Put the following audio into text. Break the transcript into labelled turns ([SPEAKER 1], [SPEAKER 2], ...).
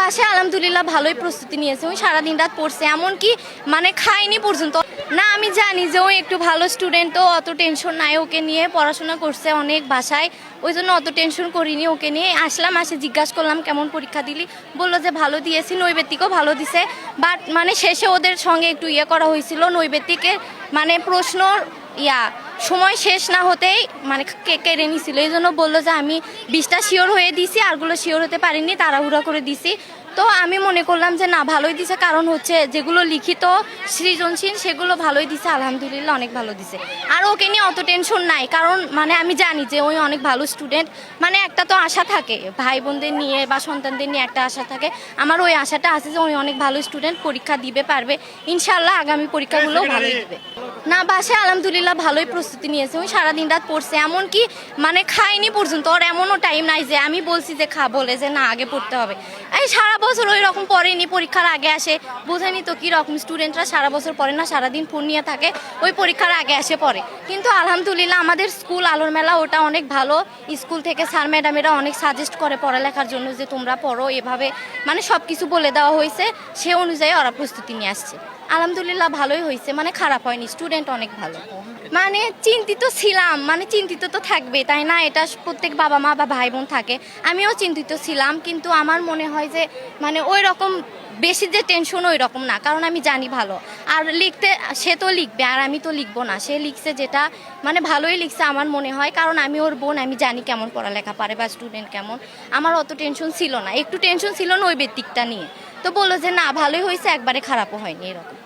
[SPEAKER 1] বাসায় আলহামদুলিল্লাহ ভালোই প্রস্তুতি নিয়েছে। ওই সারাদিন রাত পড়ছে, এমনকি মানে খায়নি পর্যন্ত। না, আমি জানি যে ও একটু ভালো স্টুডেন্ট তো অত টেনশন নাই ওকে নিয়ে পড়াশোনা করছে অনেক বাসায়। ওই জন্য অত টেনশন করিনি ওকে নিয়ে। আসলাম, আসে জিজ্ঞাসা করলাম, কেমন পরীক্ষা দিলি? বলল যে, ভালো দিয়েছি নৈবেদিকও ভালো দিছে। বাট মানে শেষে ওদের সঙ্গে একটু ইয়ে করা হয়েছিল নৈবেদিকে মানে প্রশ্ন ইয়া। সময় শেষ না হতেই মানে কেড়ে নিছিল। এই জন্য বলল যে আমি বিশটা শিওর হয়ে দিছি আরগুলো শিওর হতে পারিনি, তাড়াহুড়া করে দিছি তো আমি মনে করলাম যে না ভালোই দিছে। কারণ হচ্ছে যেগুলো লিখিত সৃজনশীল সেগুলো ভালোই দিছে আলহামদুলিল্লাহ অনেক ভালো দিছে। আর ওকে নিয়ে অত টেনশন নাই। কারণ মানে আমি জানি যে ওই অনেক ভালো স্টুডেন্ট মানে একটা তো আশা থাকে ভাই বোনদের নিয়ে বা সন্তানদের নিয়ে একটা আশা থাকে। আমার ওই আশাটা আছে যে ওই অনেক ভালো স্টুডেন্ট পরীক্ষা দিবে পারবে। ইনশাল্লাহ আগামী পরীক্ষাগুলো ভালোই দিবে। না বাসায় আলহামদুলিল্লাহ ভালোই প্রস্তুতি নিয়েছে। ওই সারাদিন রাত পড়ছে। এমনকি মানে খায়নি পর্যন্ত ওর এমনও টাইম নাই যে আমি বলছি যে খা বলে যে না আগে পড়তে হবে। এই সারা বছর ওই রকম পড়েনি, পরীক্ষার আগে আসে। বোঝেনি তো কি রকম স্টুডেন্টরা সারা বছর পড়ে না, সারাদিন ফোন নিয়ে থাকে, ওই পরীক্ষার আগে আসে পড়ে। কিন্তু আলহামদুলিল্লাহ আমাদের স্কুল আলোর মেলা ওটা অনেক ভালো। স্কুল থেকে স্যার ম্যাডামেরা অনেক সাজেস্ট করে পড়ালেখার জন্য যে তোমরা পড়ো এভাবে। মানে সব কিছু বলে দেওয়া হয়েছে, সে অনুযায়ী ওরা প্রস্তুতি নিয়ে আসছে। আলহামদুলিল্লাহ ভালোই হয়েছে মানে খারাপ হয়নি স্টুডেন্ট অনেক ভালো। মানে চিন্তিত ছিলাম মানে চিন্তিত তো থাকবে তাই না? এটা প্রত্যেক বাবা মা বা ভাই বোন থাকে। আমিও চিন্তিত ছিলাম, কিন্তু আমার মনে হয় যে মানে ওই রকম বেশি যে টেনশন ওই রকম না, কারণ আমি জানি ভালো। আর লিখতে, সে তো লিখবে, আর আমি তো লিখব না। সে লিখছে যেটা মানে ভালোই লিখছে আমার মনে হয়, কারণ আমি ওর বোন, আমি জানি কেমন পড়ালেখা পারে বা স্টুডেন্ট কেমন। আমার অত টেনশন ছিল না। একটু টেনশন ছিল না ওই ব্যক্তিকটা নিয়ে। তো বলল যে, না, ভালোই হয়েছে, একবারে খারাপও হয়নি, এরকম।